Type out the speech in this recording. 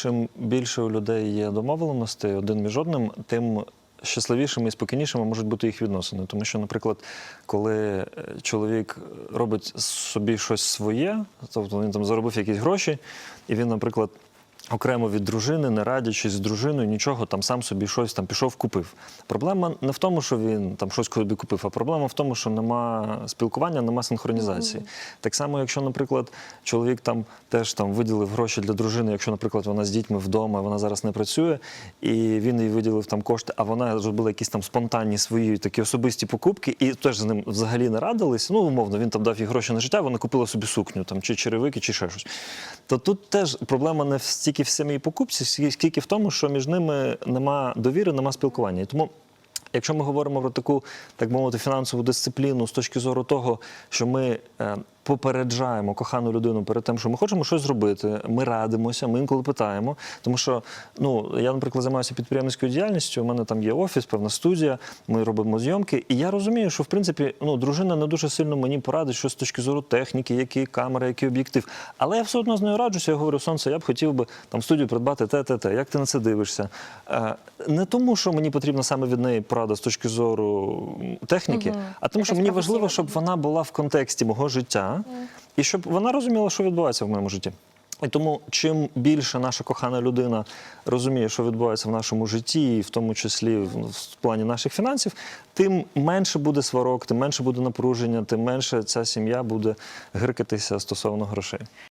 чим більше у людей є домовленостей один між одним, тим щасливішими і спокійнішими можуть бути їх відносини. Тому що, наприклад, коли е, чоловік робить собі щось своє, тобто він там заробив якісь гроші, і він, наприклад. Окремо від дружини, не радячись з дружиною, нічого там сам собі щось там пішов, купив. Проблема не в тому, що він там щось собі купив, а проблема в тому, що нема спілкування, нема синхронізації. Так само, якщо, наприклад, чоловік там теж там виділив гроші для дружини, якщо, наприклад, вона з дітьми вдома, вона зараз не працює, і він їй виділив там кошти, а вона зробила якісь там спонтанні свої такі особисті покупки, і теж з ним взагалі не радились. Ну, умовно, він там дав їй гроші на життя, вона купила собі сукню, там чи черевики, чи ще щось. То тут теж проблема не в- стільки в самій покупці, скільки- в тому, що між ними нема довіри, нема спілкування. Тому. Якщо ми говоримо про таку, так мовити, фінансову дисципліну з точки зору того, що ми е, попереджаємо кохану людину перед тим, що ми хочемо щось зробити, ми радимося, ми інколи питаємо. Тому що ну я, наприклад, займаюся підприємницькою діяльністю. У мене там є офіс, певна студія, ми робимо зйомки. І я розумію, що в принципі ну, дружина не дуже сильно мені порадить, що з точки зору техніки, які камери, який об'єктив. Але я все одно з нею раджуся. Я говорю, сонце, я б хотів би там студію придбати те, те, те. Як ти на це дивишся? Е, не тому, що мені потрібна саме від неї порада з точки зору техніки, а тому, що мені важливо, щоб вона була в контексті мого життя, і щоб вона розуміла, що відбувається в моєму житті. І тому, чим більше наша кохана людина розуміє, що відбувається в нашому житті, і в тому числі в, плані наших фінансів, тим менше буде сварок, тим менше буде напруження, тим менше ця сім'я буде гиркатися стосовно грошей.